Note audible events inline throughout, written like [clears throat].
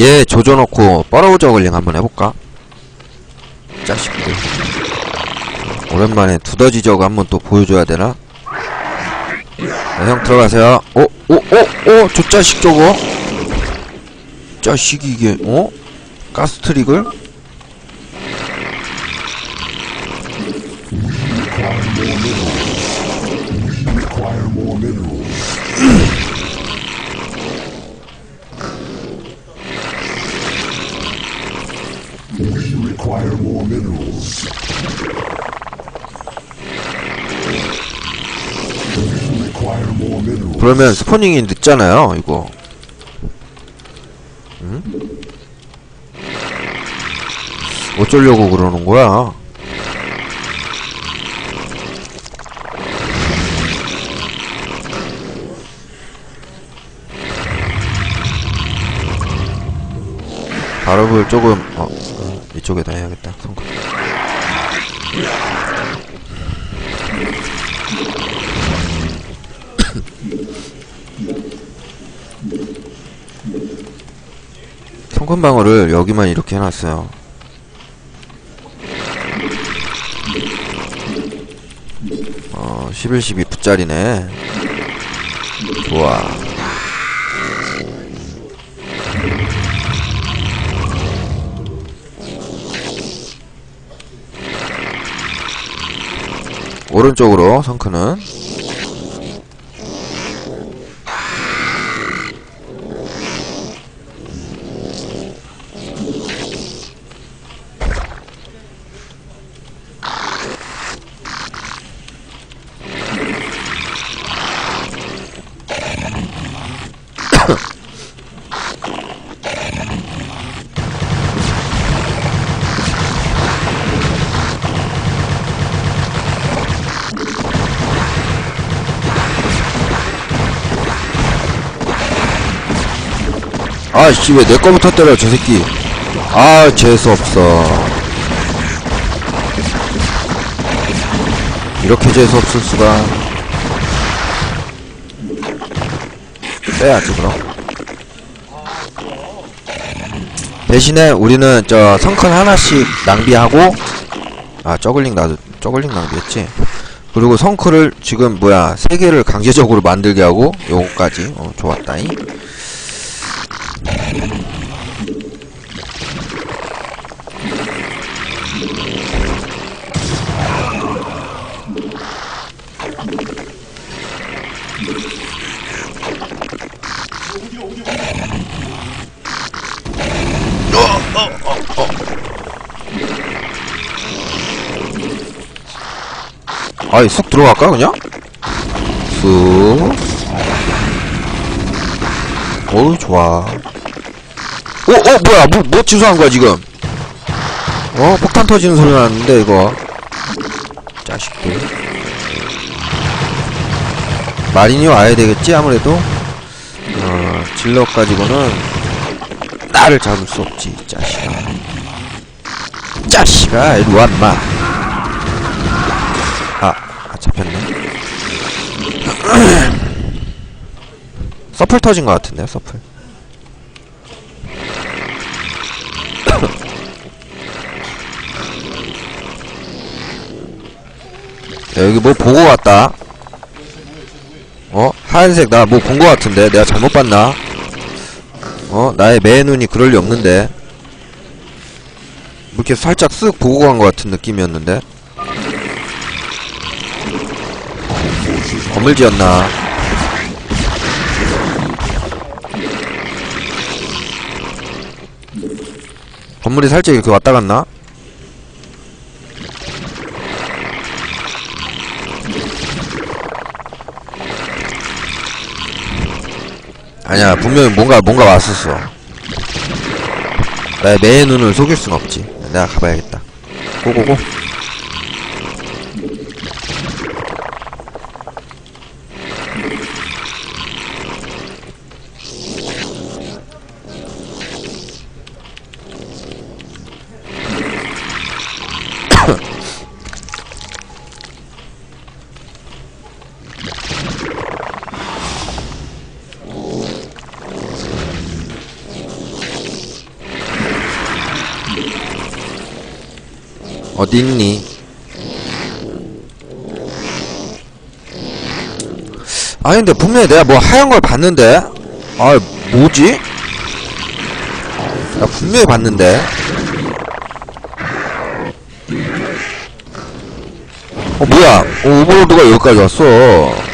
얘 조져놓고 뻐러우 저글링 한번 해볼까? 자식들 오랜만에 두더지 저그 한번 또 보여줘야 되나? 네, 형 들어가세요 어? 어? 어? 어? 저 자식 저거? 자식이 이게 어? 가스 트릭을? 그러면 스포닝이 늦잖아요 이거 응? 어쩌려고 그러는 거야 발업을 조금 어, 어, 이쪽에다 해야겠다 성공. 성큰방울을 여기만 이렇게 해놨어요. 어, 11, 12 붓짜리네. 좋아. 오른쪽으로 성크는 아씨 왜 내 거부터 때려 저 새끼. 아 재수없어. 이렇게 재수없을 수가. 빼야지 그럼. 대신에 우리는 저 성큰 하나씩 낭비하고 아 저글링 나도 저글링 낭비했지? 그리고 성크를 지금 뭐야 세 개를 강제적으로 만들게 하고 요거까지. 어 좋았다잉 아이 쑥 들어갈까 그냥? 쑥. 어우 좋아 어? 어 뭐야? 뭐, 뭐 취소한 거야 지금? 어? 폭탄 터지는 소리 나는데 이거. 자식들. 마린이 와야 되겠지 아무래도? 어 질럿 가지고는 나를 잡을 수 없지 이 자식아. 자식아 이리 와 인마. 아, 아 잡혔네. [clears throat] 서플 터진 것 같은데요, 서플. 야, 여기 뭐 보고 왔다. 어? 하얀색 나 뭐본것 같은데 내가 잘못 봤나? 어? 나의 매 눈이 그럴 리 없는데. 뭐 이렇게 살짝 쓱 보고 간것 같은 느낌이었는데. 건물 지었나? 건물이 살짝 이렇게 왔다 갔나? 아니야 분명히 뭔가 뭔가 왔었어. 나의 매의 눈을 속일 순 없지. 내가 가봐야겠다. 고고고 어딨니? 아니 근데 분명히 내가 뭐 하얀 걸 봤는데 아 뭐지? 나 분명히 봤는데 어 뭐야 어, 오버로드가 여기까지 왔어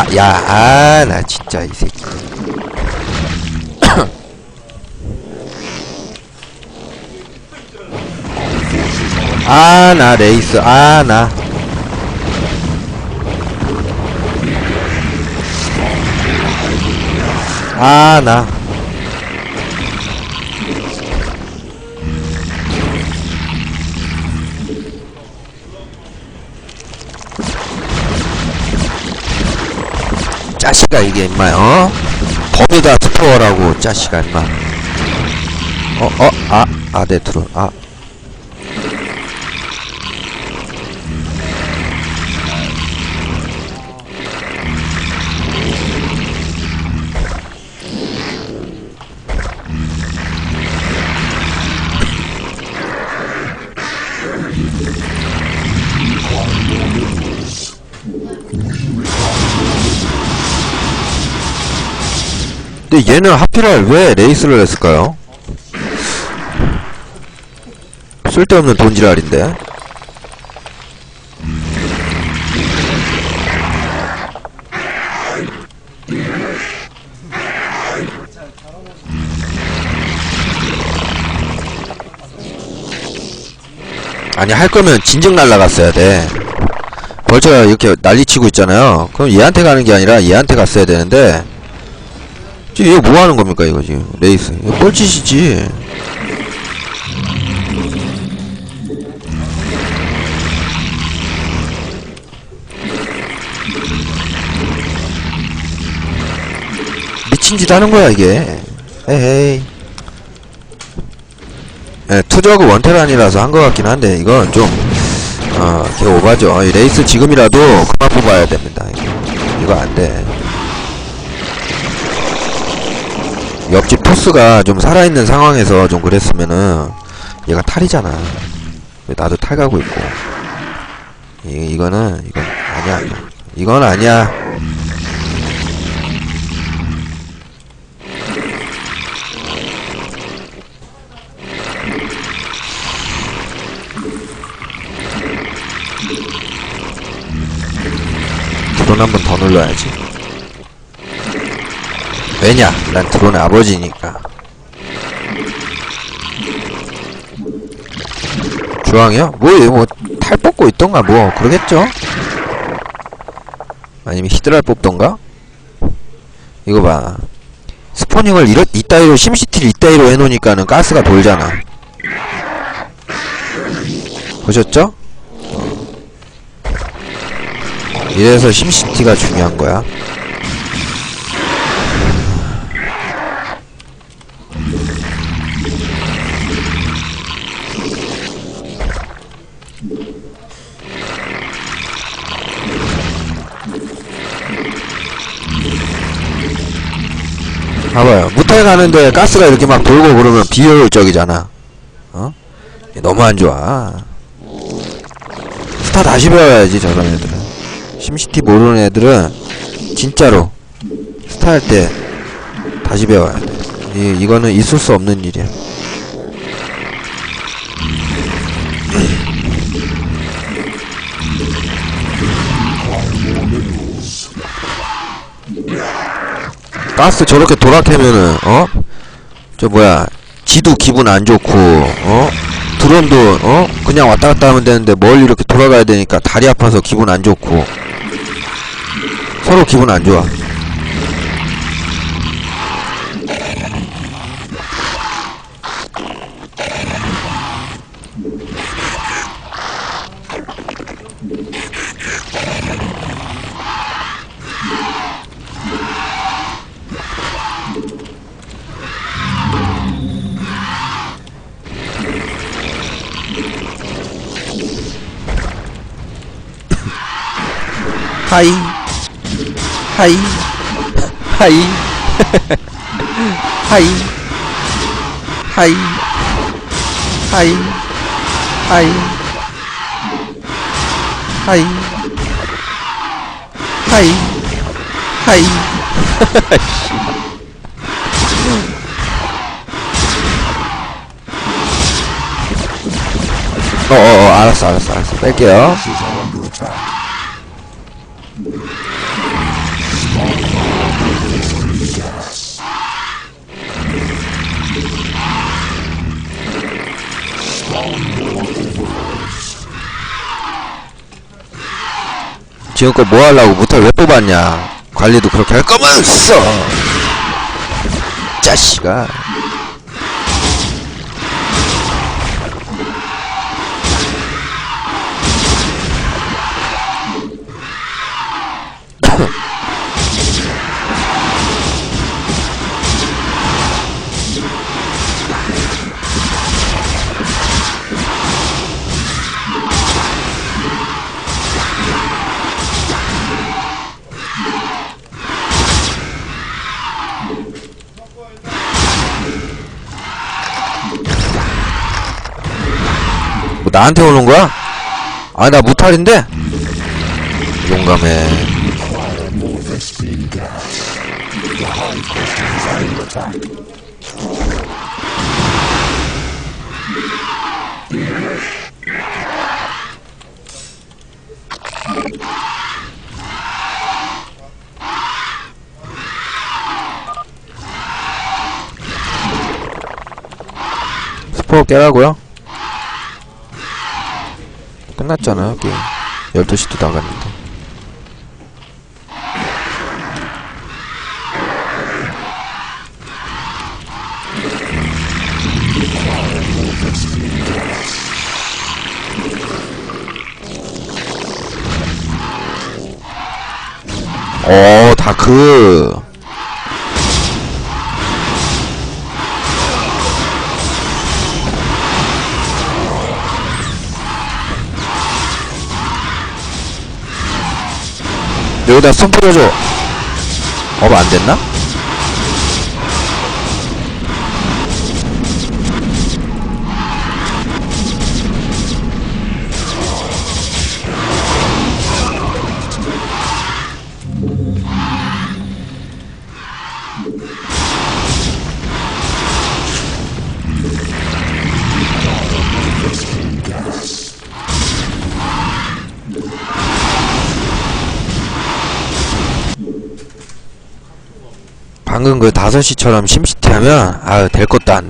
아, 야, 아, 나 진짜 이 새끼. [coughs] 아, 나 레이스, 아, 나. 아, 나. 짜식아 이게 임마 어? 범위다 스포어라고 짜식아 임마 어? 어? 아? 아네 들어 아 근데 얘는 하필 왜 레이스를 했을까요? 쓸데없는 돈지랄인데. 아니 할 거면 진즉 날라갔어야 돼. 벌처가 이렇게 난리치고 있잖아요. 그럼 얘한테 가는 게 아니라 얘한테 갔어야 되는데 지금 이거 뭐 하는 겁니까 이거 지금? 레이스. 이거 뻘짓이지. 미친 짓 하는 거야 이게. 에헤이. 예, 투저그 원테란이라서 한 것 같긴 한데 이건 좀 어, 개 오바죠. 이 레이스 지금이라도 그만 뽑아야 됩니다. 이거, 이거 안 돼 토스가 좀 살아있는 상황에서 좀 그랬으면은 얘가 탈이잖아. 나도 탈 가고 있고. 이, 이거는 이건 아니야. 이건 아니야. 드론 한번 더 눌러야지 왜냐? 난 드론의 아버지니까. 주황이요? 뭐, 뭐, 탈 뽑고 있던가, 뭐, 그러겠죠? 아니면 히드랄 뽑던가? 이거 봐. 스포닝을 이렇, 이따위로, 심시티를 이따위로 해놓으니까는 가스가 돌잖아. 보셨죠? 이래서 심시티가 중요한 거야. 봐봐요. 무탈 가는데 가스가 이렇게 막 돌고 그러면 비효율적이잖아. 어? 너무 안 좋아. 스타 다시 배워야지, 저런 애들은. 심시티 모르는 애들은 진짜로 스타 할 때 다시 배워야 돼. 이, 이거는 있을 수 없는 일이야. 가스 저렇게 돌아태면은 어? 저 뭐야 지도 기분 안 좋고 어? 드론도 어? 그냥 왔다 갔다 하면 되는데 멀리 이렇게 돌아가야 되니까 다리 아파서 기분 안 좋고 서로 기분 안 좋아 [laughs] 하이. 하이. 하이. 하이. 하이. 하이. 하이. 하이. 하이. 하이. 어어어 알았어 알았어 알았어. 뺄게요 지금껏 뭐 하려고 모탈 왜 뽑았냐? 관리도 그렇게 할 거면서 자식아 뭐 나한테 오는 거야? 아니 나 무탈인데 용감해. 스포 깨라고요? 끝났잖아요 게임. 12시도 나갔는데. 어 다크 여기다 손 뿌려줘 업 안됐나? 그 5시처럼 심시티 하면 아유 될 것도 안 돼.